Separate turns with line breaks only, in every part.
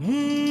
Mm.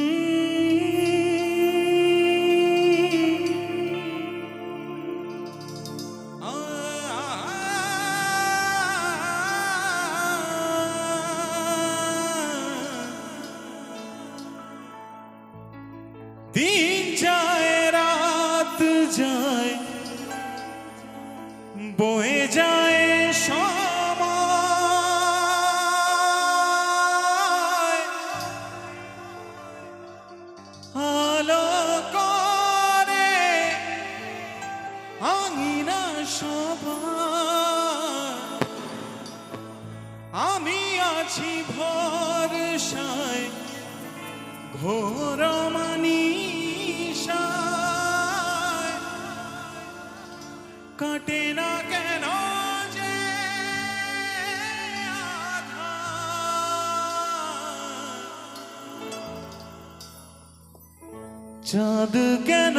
আমি আছি ভরসায় ঘোর মানিসায় কাটে না কেন যে চাঁদ কেন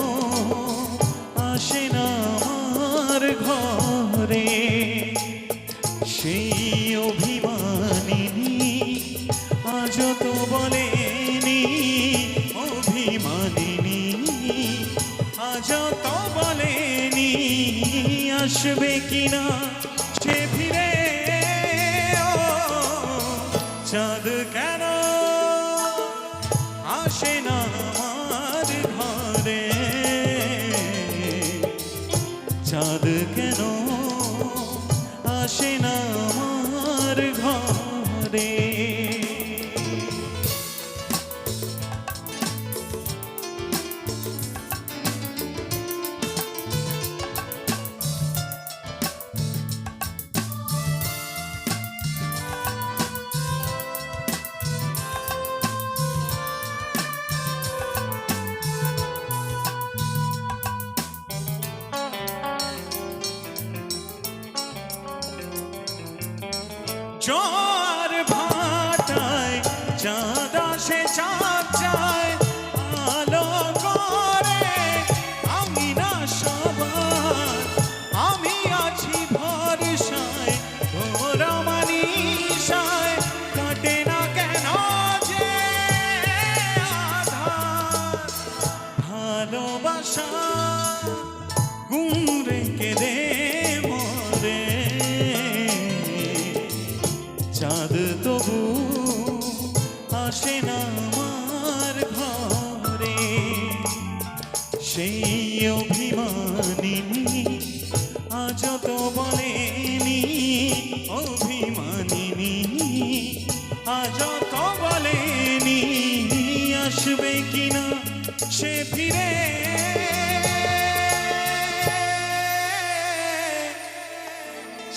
ঘরে সেই অভিমানিনী আজ তো বলেনি অভিমানিনী আজ তো বলেনি আসবে কিনা সে ফিরে চাঁদ কেন আসে না আমার ঘরে? চাঁদ কেন আসে না জোয়ার ভাটায়, চাঁদ আসে, চাঁদ যায় আলো করে। আমি না সবার, আমি আছি ভরসায়, ঘোর মানিসায় কাটে না কেন যে ভালোবাসা গুম রেখে আসে না আমার ঘরে। সেই অভিমানিনী আজ তো বলেনি, অভিমানিনী আজ তো বলেনি, আসবে কিনা সে ফিরে।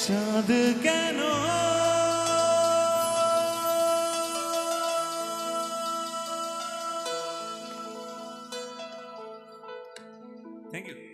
চাঁদ কেন Thank you.